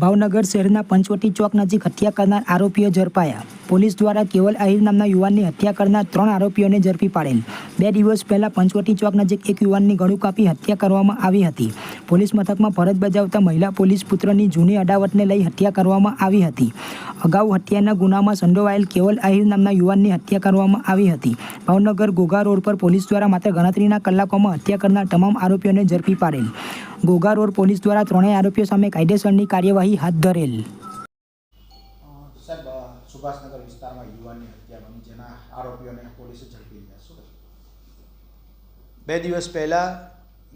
ભાવનગર શહેરના પંચવટી ચોક નજીક હત્યા કરનાર આરોપીઓ ઝડપાયા. પોલીસ દ્વારા કેવલ આહિર નામના યુવાનની હત્યા કરનાર ત્રણ આરોપીઓને ઝડપી પાડેલ. બે દિવસ પહેલાં પંચવટી ચોક નજીક એક યુવાનની ગળું કાપી હત્યા કરવામાં આવી હતી. પોલીસ મથકમાં ફરજ બજાવતા મહિલા પોલીસ પુત્રની જૂની અડાવટને લઈ હત્યા કરવામાં આવી હતી. અગાઉ હત્યાના ગુનામાં સંડોવાયેલ કેવલ આહિર નામના યુવાનની હત્યા કરવામાં આવી હતી. ભાવનગર ઘોઘા રોડ પર પોલીસ દ્વારા માત્ર ગણતરીના કલાકોમાં હત્યા કરનાર તમામ આરોપીઓને ઝડપી પાડેલ. ઘોઘા રોડ પોલીસ દ્વારા ત્રણેય આરોપીઓ સામે કાયદેસરની કાર્યવાહી હાથ ધરેલ. સાહેબ સુભાષનગર વિસ્તારમાં યુવાનની હત્યા બની, જેના આરોપીઓને પોલીસે ઝડપી લીધા? બે દિવસ પહેલાં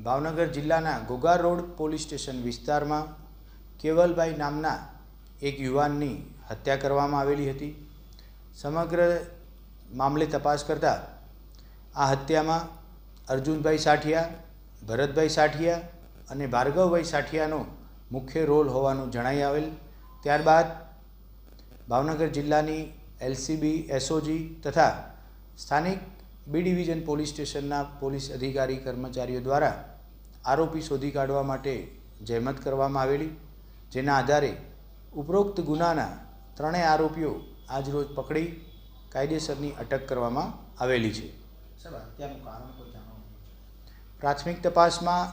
ભાવનગર જિલ્લાના ઘોઘા રોડ પોલીસ સ્ટેશન વિસ્તારમાં કેવલભાઈ નામના એક યુવાનની હત્યા કરવામાં આવેલી હતી. સમગ્ર મામલે તપાસ કરતાં આ હત્યામાં અર્જુનભાઈ સાઠિયા, ભરતભાઈ સાઠિયા અને ભાર્ગવભાઈ સાઠિયાનો મુખ્ય રોલ હોવાનું જણાઈ આવેલ. ત્યારબાદ ભાવનગર જિલ્લાની એલસીબી, એસઓજી તથા સ્થાનિક બી ડિવિઝન પોલીસ સ્ટેશનના પોલીસ અધિકારી કર્મચારીઓ દ્વારા આરોપી શોધી કાઢવા માટે જહેમત કરવામાં આવેલી જેના આધારે ઉપરોક્ત ગુનાના ત્રણેય આરોપીઓ આજરોજ પકડી કાયદેસરની અટક કરવામાં આવેલી છે? પ્રાથમિક તપાસમાં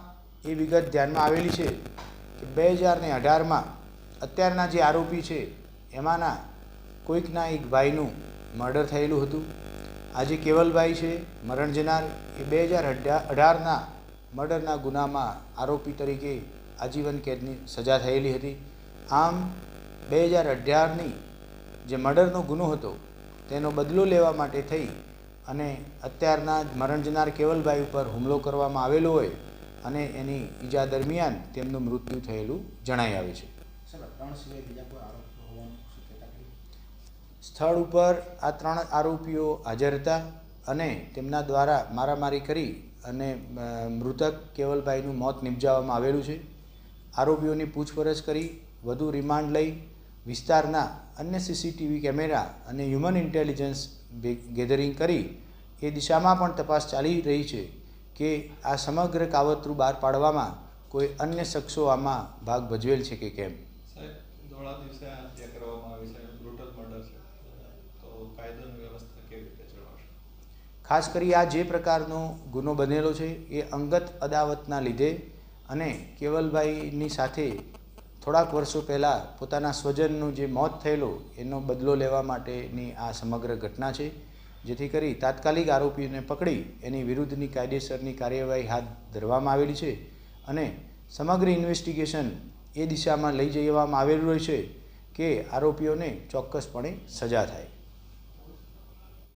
એ વિગત ધ્યાનમાં આવેલી છે કે બે હજાર ને અઢારમાં અત્યારના જે આરોપી છે એમાંના કોઈકના એક ભાઈનું મર્ડર થયેલું હતું આજે કેવલભાઈ છે, મરણ જનાર. એ બે હજાર અઢારના મર્ડરના ગુનામાં આરોપી તરીકે આજીવન કેદની સજા થયેલી હતી. આમ, બે હજાર અઢારની જે મર્ડરનો ગુનો હતો, તેનો બદલો લેવા માટે થઈ અને અત્યારના મરણ જનાર કેવલભાઈ ઉપર હુમલો કરવામાં આવેલો હોય અને એની ઈજા દરમિયાન તેમનું મૃત્યુ થયેલું જણાઈ આવે છે. સ્થળ ઉપર આ ત્રણ આરોપીઓ હાજર હતા અને તેમના દ્વારા મારામારી કરી અને મૃતક કેવલભાઈનું મોત નિપજાવવામાં આવેલું છે. આરોપીઓની પૂછપરછ કરી, વધુ રિમાન્ડ લઈ, વિસ્તારના અન્ય સીસીટીવી કેમેરા અને હ્યુમન ઇન્ટેલિજન્સ ગેધરિંગ કરી, એ દિશામાં પણ તપાસ ચાલી રહી છે કે આ સમગ્ર કાવતરું બહાર પાડવામાં કોઈ અન્ય શખ્સો આમાં ભાગ ભજવેલ છે કે કેમ? દિવસે કરવામાં આવી છે છે. ખાસ કરી આ જે પ્રકારનો ગુનો બનેલો છે, એ અંગત અદાવતના લીધે અને કેવલભાઈની સાથે થોડાક વર્ષો પહેલાં પોતાના સ્વજનનું જે મોત થયેલું, એનો બદલો લેવા માટેની આ સમગ્ર ઘટના છે, જેથી કરી તાત્કાલિક આરોપીને પકડી એની વિરુદ્ધની કાયદેસરની કાર્યવાહી હાથ ધરવામાં આવેલી છે અને સમગ્ર ઇન્વેસ્ટિગેશન એ દિશામાં લઈ જવામાં આવેલું છે કે આરોપીઓને ચોક્કસપણે સજા થાય.